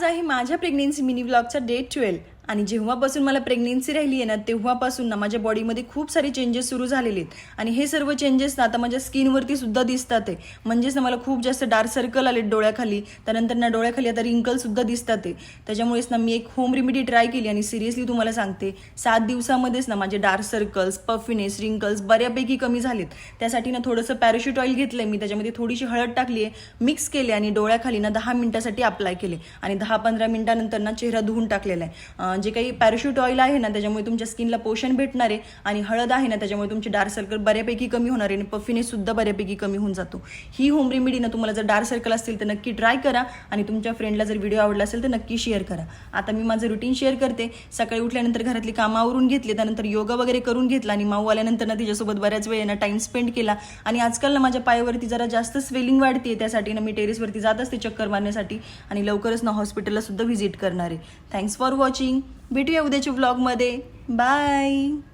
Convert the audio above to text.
आज आहे माझ्या प्रेग्नेन्सी मिनी ब्लॉगचा डे ट्वेल्व. आणि जेव्हापासून मला प्रेग्नेन्सी राहिली आहे ना तेव्हापासून ना माझ्या बॉडीमध्ये खूप सारे चेंजेस सुरू झालेले आहेत. आणि हे सर्व चेंजेस ना आता माझ्या स्किनवरती सुद्धा दिसतात आहे. म्हणजेच ना मला खूप जास्त डार्क सर्कल आले डोळ्याखाली. त्यानंतर ना डोळ्याखाली आता रिंकलसुद्धा दिसतात आहे. त्याच्यामुळेच ना मी एक होम रेमेडी ट्राय केली आणि सिरियसली तुम्हाला सांगते सात दिवसामध्येच ना माझे डार्क सर्कल्स पफिनेस रिंकल्स बऱ्यापैकी कमी झालेत. त्यासाठी ना थोडंसं पॅराशूट ऑइल घेतलंय मी त्याच्यामध्ये थोडीशी हळद टाकली आहे मिक्स केले आणि डोळ्याखाली ना दहा मिनिटासाठी अप्लाय केले. आणि दहा पंधरा मिनिटानंतर ना चेहरा धुवून टाकलेला आहे. जे काही पॅराशूट ऑइल आहे ना त्याच्यामुळे तुमच्या स्किनला पोषण भेटणार आहे आणि हळद आहे ना त्याच्यामुळे तुमचे डार्क सर्कल बऱ्यापैकी कमी होणार आहे आणि पफिनेस सुद्धा बऱ्यापैकी कमी होऊन जातो. ही होम रेमेडी ना तुम्हाला जर डार्क सर्कल असतील तर नक्की ट्राय करा आणि तुमच्या फ्रेंडला जर व्हिडिओ आवडला असेल तर नक्की शेअर करा. आता मी माझं रुटीन शेअर करते. सकाळी उठल्यानंतर घरातली कामं आवरून घेतली त्यानंतर योगा वगैरे करून घेतला आणि माऊ आल्यानंतर ना तिच्यासोबत बऱ्याच वेळ ना टाइम स्पेंड केला. आणि आजकाल ना माझ्या पायावरती जरा जास्त स्वेलिंग वाढते त्यासाठी ना मी टेरेसवरती जात असते चक्कर मारण्यासाठी आणि लवकरच ना हॉस्पिटलला सुद्धा व्हिजिट करणार आहे. थँक्स फॉर वॉचिंग भेटूया उद्याच्या व्लॉगमध्ये बाय